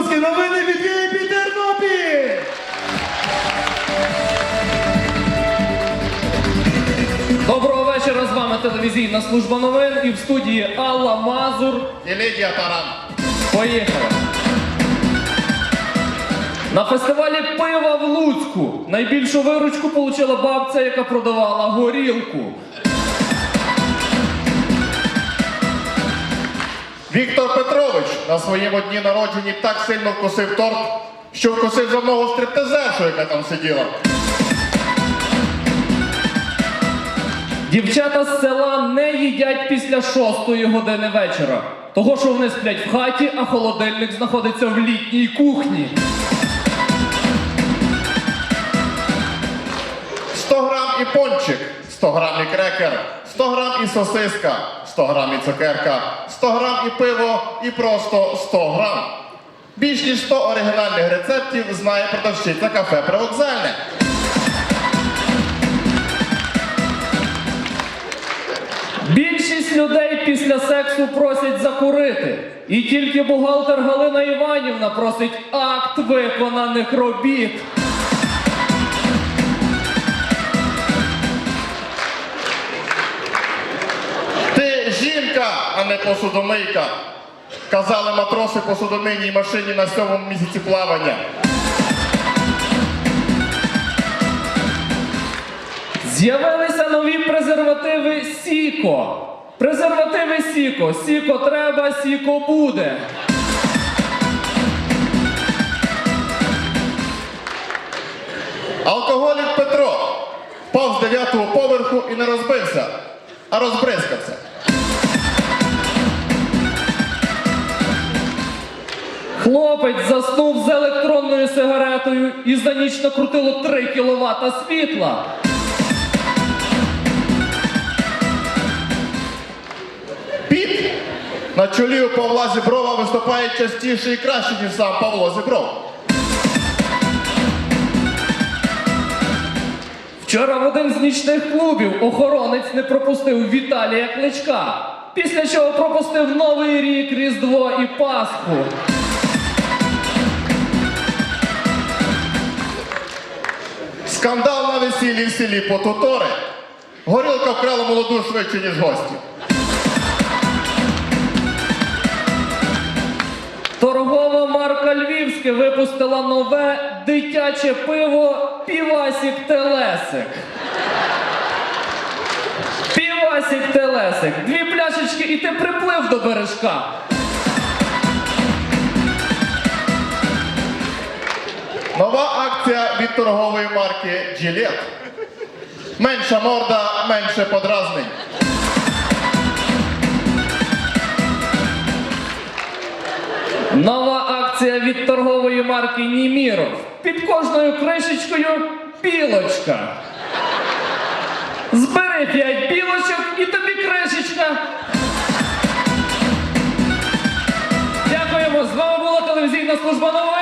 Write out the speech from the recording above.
Випуски новини від Єпі Тернопіль! Доброго вечора, з вами телевізійна служба новин і в студії Алла Мазур. І Лідія Таран. Поїхали. На фестивалі пива в Луцьку найбільшу виручку отримала бабця, яка продавала горілку. Віктор Петрович на своєму дні народженні так сильно вкусив торт, що вкусив за одного стриптизершу, яка там сиділа. Дівчата з села не їдять після шостої години вечора. Того, що вони сплять в хаті, а холодильник знаходиться в літній кухні. І 100 грам і сосиска, 100 грам і цукерка, 100 грам і пиво і просто 100 грам. Більш ніж 100 оригінальних рецептів знає продавщиця кафе Привокзальне. Більшість людей після сексу просять закурити. І тільки бухгалтер Галина Іванівна просить акт виконаних робіт. А не посудомийка. Казали матроси посудомийній машині на сьомому місяці плавання. З'явилися нові презервативи Сіко. Презервативи Сіко. Сіко треба, Сіко буде. Алкоголік Петро впав з дев'ятого поверху і не розбився, а розбризкався. Хлопець заснув з електронною сигаретою і за ніч накрутило 3 кВт світла. Піт на чолі у Павла Зіброва виступає частіше і краще, ніж сам Павло Зібров. Вчора в один з нічних клубів охоронець не пропустив Віталія Кличка. Після чого пропустив Новий рік, Різдво і Пасху. Скандал на весіллі в селі Потутори. Горілка вкрала молоду швидше, ніж гості. Торгова марка Львівське випустила нове дитяче пиво Півасік Телесик. Півасік Телесик. Дві пляшечки і ти приплив до бережка. Нова акція від торгової марки Gillette. Менша морда, менше подразнень. Нова акція від торгової марки Німіров. Під кожною кришечкою пілочка. Збери п'ять пілочок і тобі кришечка. Дякуємо. З вами була телевізійна служба новин.